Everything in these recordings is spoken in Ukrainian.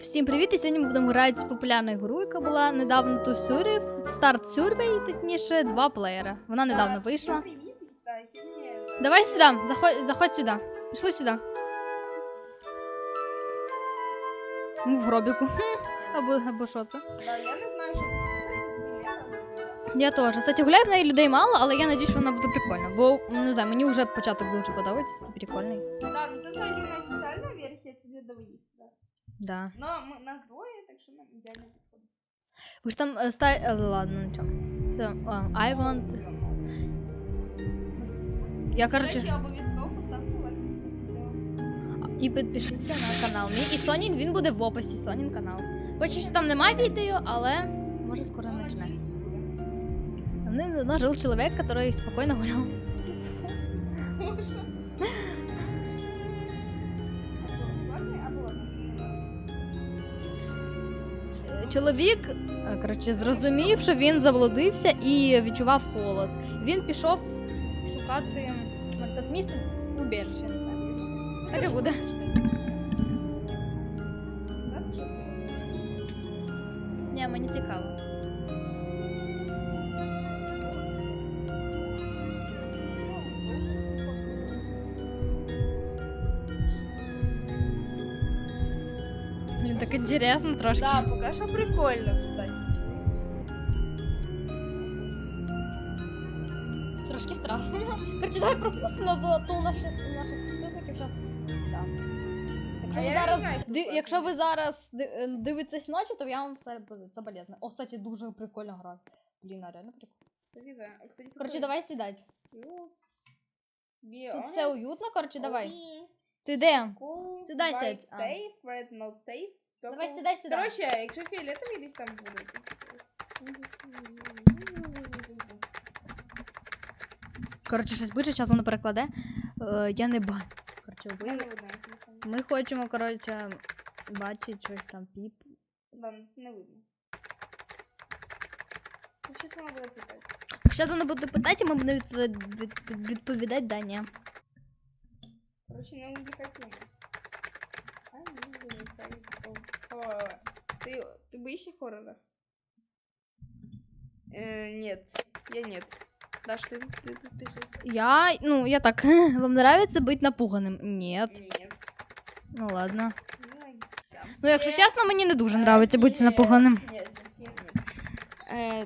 Всім привіт! І сьогодні ми будемо грати з популярною гру, яка була недавно тут в Сюрі, Start Survey, точніше, два плеєра. Вона недавно Так, вийшла. Давай сюди, заходь, заходь сюди. Пішли сюди. Ну, в гробіку. Або, або що це? Да, я не знаю, що це. Я теж. Кстати, гуляє в неї людей мало, але я надіюсь, що вона буде прикольна. Бо не знаю, мені вже початок дуже подобається, такий прикольний. Да, ну це взагалі не офіціальна версія, для двоїх. Да. Да. Но нас двоє, так що нам ідеально підходить. Ви ж там ста... е, Ладно, нічого. Все, о, I want... Я, обов'язково поставте лайк. І підпишіться на канал. Мій і Сонін, він буде в описі Сонін канал. Поки що там немає відео, але може скоро Ну, почне. надіюсь, буде. Давно жил человек, который спокойно гулял. по лесу. Може. Чоловік, е, коротше, зрозумів, що він заблудився і відчував холод. Він пішов шукати місце убіжище, не. Так і буде. Ні, мені цікаво. Так інтересно трошки. Да, поки що прикольно, кстати. Трошки страшно. Короче, давай пропустимо, то, то у нас щас, у наших підписників зараз. Да. Якщо, А ви я не зараз, знаю, ди- якщо ви зараз ди- е, дивитесь ночі, то я вам все буде заболетно. О, кстати, дуже прикольно грати. Блін, а реально прикольно. А, кстати, Короче, давай сідати. Тут все уютно, короче, давай. Ти де? Сюди сядь. А. Safe, red not safe. Давай сідай сюди. Короче, якщо фіолетовий десь там буде. Коротше, щось більше часу воно перекладе. Е, я не бачу. Коротше, Я ви... Ми хочемо, коротше, бачити щось там піп. Да, не видно. Ну, щас вона буде питати. Зараз вона буде питати, і ми будемо відповідати, відповідати да, ні. Короче, не не увлекай. О, о, Ты, ты боишься хоррора? Э, нет, я нет. Даш, ты, ты, ты, ты же... Я, ну, я так, вам нравится быть напуганим? Нет. Нет. Ну ладно. Ну, Ну, якщо Э, чесно, мені не дуже е, нравиться бути ні, напуганим. Ні, ні, ні. Е,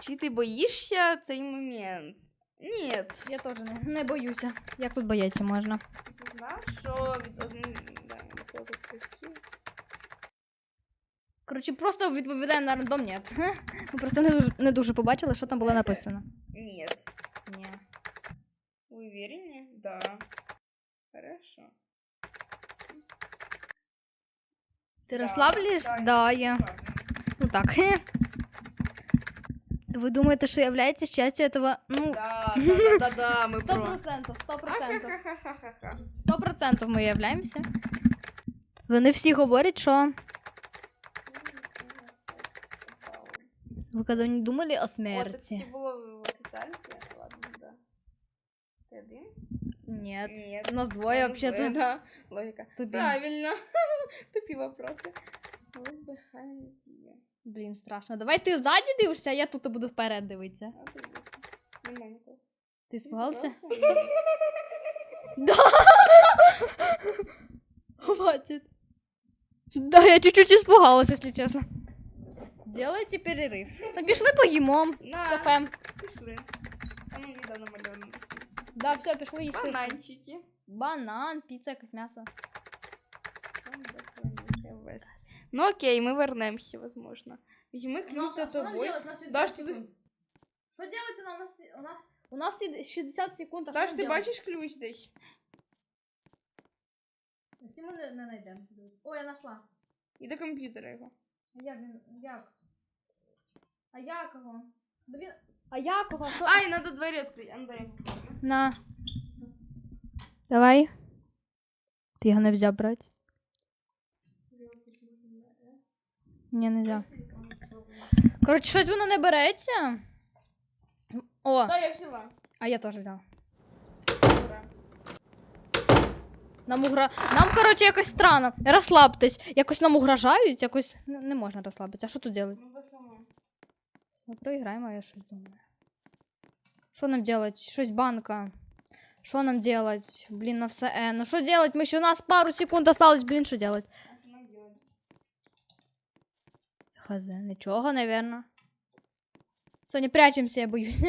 чи ти боїшся цей момент? Ні. Я теж не, не боюся. Як тут бояться можна? Ти знав, що від одним... Коротше, просто відповідаємо на рандом ні. Ми просто не дуже, не дуже побачили, що там було написано. Нет. Ні. Вы уверены? Да. Хорошо. Ти Да, розслаблюєш? да, Да, я я. расслаблена. Ну так. Ви думаєте, що являється частью этого? Ну, Да, да, да, да, да, мы сто про. процентів, сто процентів. Ахахахахаха. Сто процентів ми являємося. Вони всі говорять, що ви коли не думали о Вот, это смерті? таки было в официальке. Ладно, да. Ты один? Ні. Нет. У нас двоє, Ну, взагалі. Да, логика. Тобі. Правильно. Тупи вопросы. What behind you? Блін, страшно. Давай ти ззаді дивишся, а я тут буду вперед дивитися. А, ты где? Нема никого. Ти спугався? Просто? Да! Хватит. Да, я чуть-чуть испугалась, если честно. Делайте перерыв. Все, пішли поїмо. На, Кафе. пішли. Там їда намальована. Да, все, пішли їсти. Бананчики. Банан, піца, якесь м'ясо. Ну окей, мы вернемся, возможно. Візьми ключ за тобой. Даш, ти- Що делать у нас? У нас, у нас є 60 секунд, а Даш, що ти делать? бачиш ключ десь? Ті ми не, не знайдемо. О, я знайшла. І до комп'ютера його. А як він, як? А як його? Блін, а як його? Що? Ай, надо двері відкрити. А ну дай я попробую. На. Давай. Ти його не взяв брати? Ні, не взяв. Коротше, щось воно не береться. О, Да, я взяла. а я теж взяла. Нам угра... Нам, коротше, якось странно. Розслабтесь. Якось нам угрожають, якось не, не можна розслабитися. А що тут робити? Ну? Ну, проіграємо, я щось думаю. Що нам делать? Щось банка. Що нам делать? Блін, на все Е. Ну що делать? Ми ще у нас пару секунд осталось, блін, що делать? Хз, нічого, наверно. Соня, прячемося, я боюсь.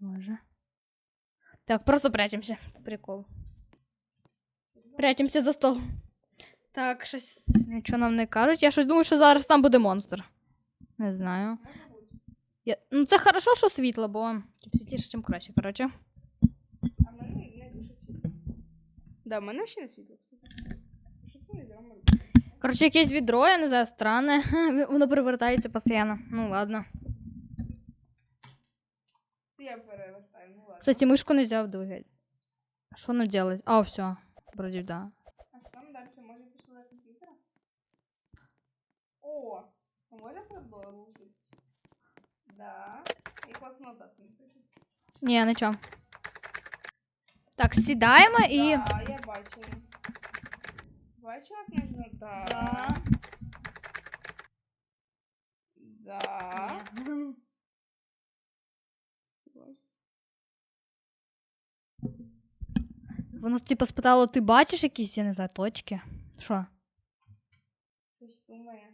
Може. Так, просто прячемося. Прикол. Прячемося за стол. Так, щось нічого нам не кажуть. Я щось думаю, що зараз там буде монстр. Не знаю. Я... Ну, це хорошо, що світло, бо чим світліше, чим краще, коротше. А в мене не дуже світло. Да, в мене ще не світло. Що це не? Коротше, якесь відро, я не знаю, странне. Воно перевертається постійно. Ну ладно. Я перевертаю, ну ладно. Кстати, мишку нельзя вдвигать. А Що нам делать? А, все. Вроде да. А що там далі? Може пішли до комп'ютера? О, а може продовжити? Да. І класно дати не пишуть. Ні, нічого. Так, сідаємо і. Да, я бачила. Бачила книжну? Да. Да. Да. Ні. Воно типу спитало, ти бачиш якісь, я не знаю, точки? Що? Щось думає.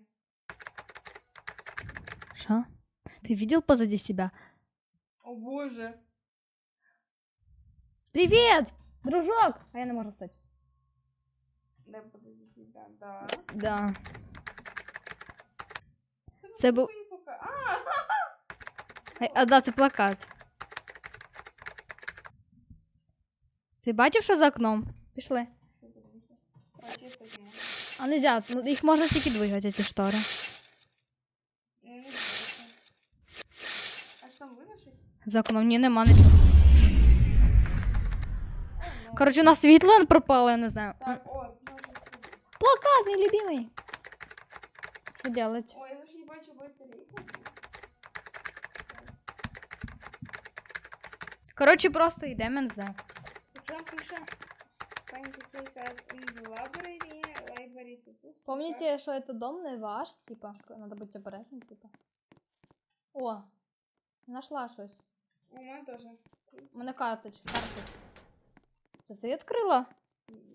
Що? Ти видел позади себя? О боже. Привіт! Дружок! А я не можу встати. Де позади себя, да. Да. Це був. А, А, да, це плакат. Ти бачив, що за окном? Пішли. А, нельзя, ну їх можна тільки двигати, ці штори. Ну, не знаю. А що там видно щось? За окном ні, нема нічого. Ну. Коротше, на світло пропало, я не знаю. Так, о. Плакат, мій любимий. Що делать? Ой, я ж не бачу батарейку. Коротше, просто йдемо, я не знаю. Пише? Тут. Помните, що это дом не ваш, типа, надо бути обережним, типа. О, нашла щось. У мене теж. У мене карточка. карточка. Це ти відкрила?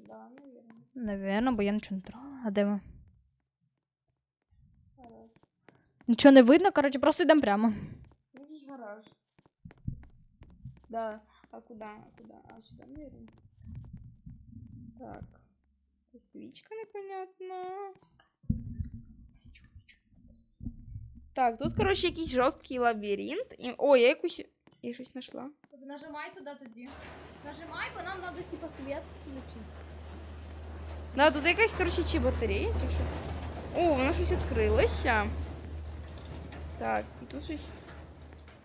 Да, наверное. Навірно, бо я нічого не трогала. А де ми? Гараж. Нічого не видно, коротше, просто йдемо прямо. Видишь гараж? Да. А куда? А куда? А сюда, наверное. Так. Свічка непонятно. Так, тут, короче, якийсь жорсткий лабіринт. І... О, я якусь. Я щось знайшла. Нажимай туди тоді. Нажимай, бо нам треба, типа, світ включити. Да, тут якась, короче, чи батарея, чи що. О, воно щось відкрилося. Так, і тут щось.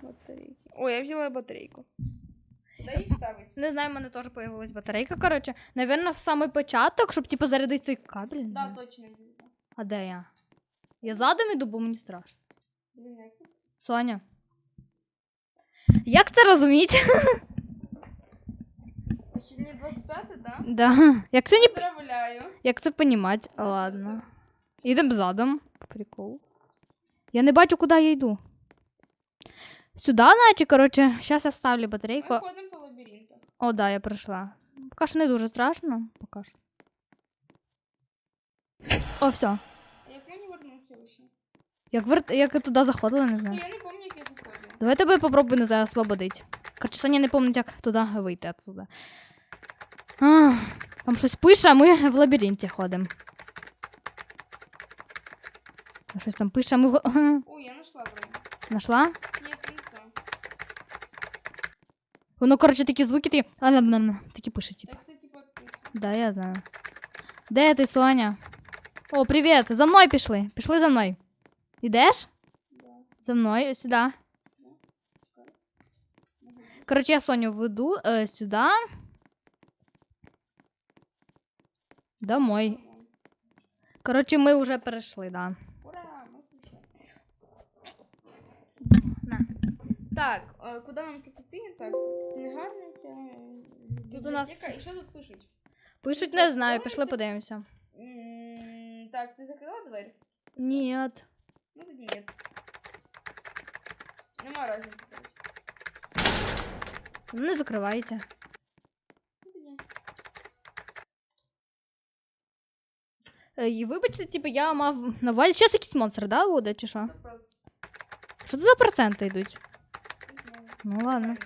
Батарейки. О, я взяла батарейку. Куди їх ставить? Не знаю, в мене теж появилась батарейка, коротше. Навірно, в самий початок, щоб, типа, зарядити той кабель. не Да, знаю. точно. А де я? Я задом іду, бо мені страшно. Блін, як тут? Соня. Як це розуміти? Сьогодні 25, да? да. Як це, не... Поздравляю. Як це понімати? Ладно. Ідемо задом. Прикол. Я не бачу, куди я йду. Сюди, наче, коротше, зараз я вставлю батарейку. Ми ходимо по лабіринтах. О, да, я пройшла. Поки що не дуже страшно. Поки що. О, все. Як мені вернутися лише? Як, вер... як я туди заходила, не знаю. я не пам'ятаю, як я. Давай тебе попробуй не освободити. Коротше, Соня не пам'ятає, як туди вийти отсюда. А, там щось пише, а ми в лабіринті ходимо. Щось там пише, а ми в... Ой, я знайшла вроде. Нашла? Ні, не. Воно, коротше, такі звуки, такі... ам-ам-ам, такі пише, типу. Це типа. Да, я знаю. Де ти, Соня? О, привіт! За мною пішли. Пішли за мною. Ідеш? Да. За мною сюди. Коротше, я Соню веду е, сюди. Домой. Коротше, ми вже перейшли, да. Ура. На. Так, е, куди нам тут іти? Так, не гарно. Тут у нас- бібліотека. І що тут пишуть? Пишуть, не знаю, пішли подивимося. М, Так, ти закрила двері? Ні. Ну тоді ні. Нема разниці. Не закривайте. Ну. Е, І вибачте, типу, я мав на увазі. Зараз якийсь монстр, да, буде, чи що? Що це за проценти йдуть? Ну ладно.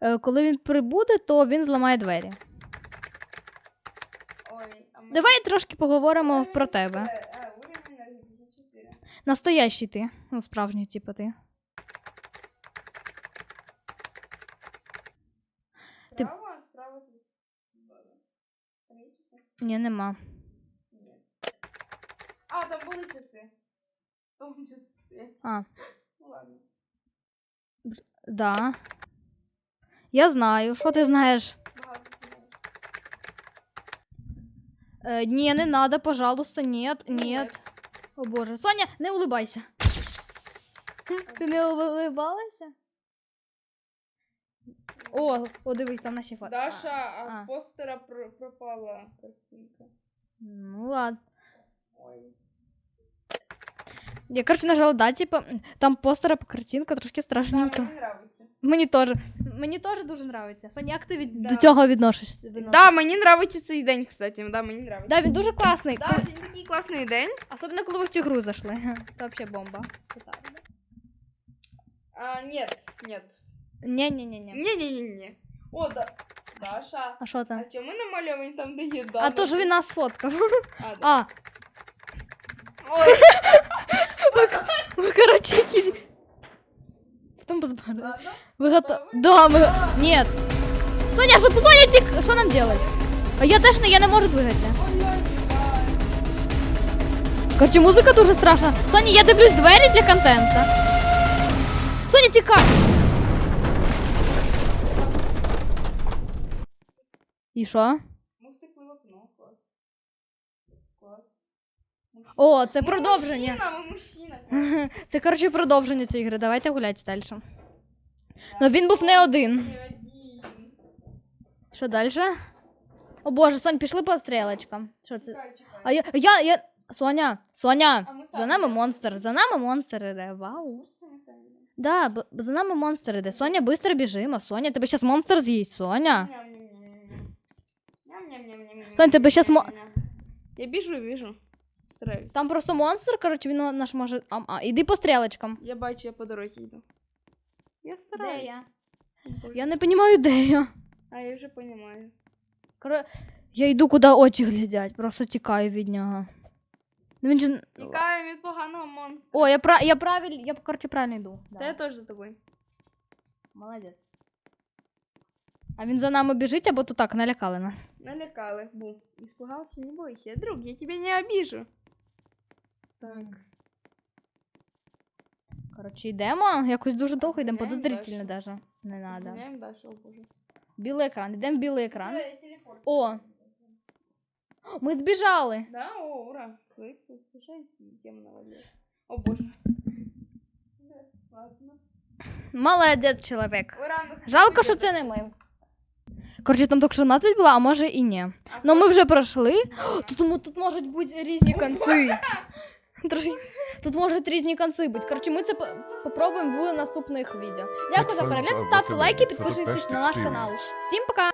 Е, Коли він прибуде, то він зламає двері. Давай трошки поговоримо про тебе. чотири. А, уровень енергії 54. Настоящий ти. Ну, справжній, типу, ти. Ти- Справа, справа тут. Добре. Там є часи? Ні, нема. Ні. А, там були часи. Там часи стоять. А, Ну ладно. да. Я знаю. Що ти знаєш? Багато знаю. Е, ні, не надо, пожалуйста, нет, Ну, нет. О боже. Соня, не улыбайся. Ти не улыбалася? О, о, дивись, там наші фото. Даша, а, а. постера про- пропала картинка. Ну ладно. Ой. Я, короче, нажала, да, типа, там постера картинка трошки Да, мені нравиться. Мені теж. Мені теж дуже нравиться. Соня, як ти від... Да. до цього відносишся? Да, мені нравиться цей день, кстати. Да, мені нравиться. Да, він дуже класний. Да, Коли- він такий класний день. Особливо, коли ви в цю гру зайшли. Це взагалі бомба. А, нет, нет. Ні-ні-ні. Не-не-не-не. О, да. Даша. А що там? А чому ми намальовані там, де є А то ж він нас сфоткав. А, да. А, Ой, ви, короче, якісь... Там позбирали. ладно. Ви готові? Готові? Да, ми... Да. Нет. Соня, що, Соня, тік... Що нам делать? А я теж не, я не можу двигатися. Ой, ой, ой. Короче, музика дуже страшна. Соня, я дивлюсь двері для контенту. Соня, тікай! І що? Ми втекли в окно. Клас. Клас. О, це продовження. Мужчина, ми мужчина. Це, коротше, продовження цієї гри. Давайте гуляти далі. Да. Ну він був не один. Що далі? О боже, Сонь, пішли по стрілочкам. Що це? Чекай, чекай. А я. я, я... Соня, Соня, А за нами монстр. За нами монстр іде. Вау. Да, за нами монстр іде. Соня, быстро біжимо. Соня, тебе зараз монстр з'їсть, Соня. Сонь, тебе щас мо- Я біжу, біжу. Стараюсь. Там просто монстр, коротше, він наш може. А, а іди по стрілочкам. Я бачу, я по дорозі йду. Я стараюсь. я? Боже. Я не розумію, де я. А я вже розумію. Коро... Я йду, куди очі глядять, просто тікаю від нього. Ну він же. Тікаємо від поганого монстра. О, я, пра... я правильно, я, коротше, правильно йду. Та я теж за тобою. Молодець. А він за нами біжить, або то так налякали нас. Налякали. Бу. Испугался, не бойся. Друг, я тебя не обижу. Так. Коротше, йдемо. Якось дуже довго йдемо, Гуляємо подозрительно даже. Не надо. Гуляем дальше, о боже. Білий екран, йдемо в білий екран. Це телефон. О! Ми збіжали. Да, о, ура. Клик, спешайте, идем на воде. О боже. Ладно. Молодець, чоловік. Ура, ну, Жалко, що це не ми. Коротше, там тільки що надпись була, а може і ні. Ну ми вже пройшли. Да. Тут, мо- тут можуть бути різні конці. Трошки- Тут можуть різні конці бути. Коротше, ми це по- попробуємо в наступних відео. Дякую за Факт, перегляд, ставте лайки, Це підписуйтесь на наш канал. Всім пока!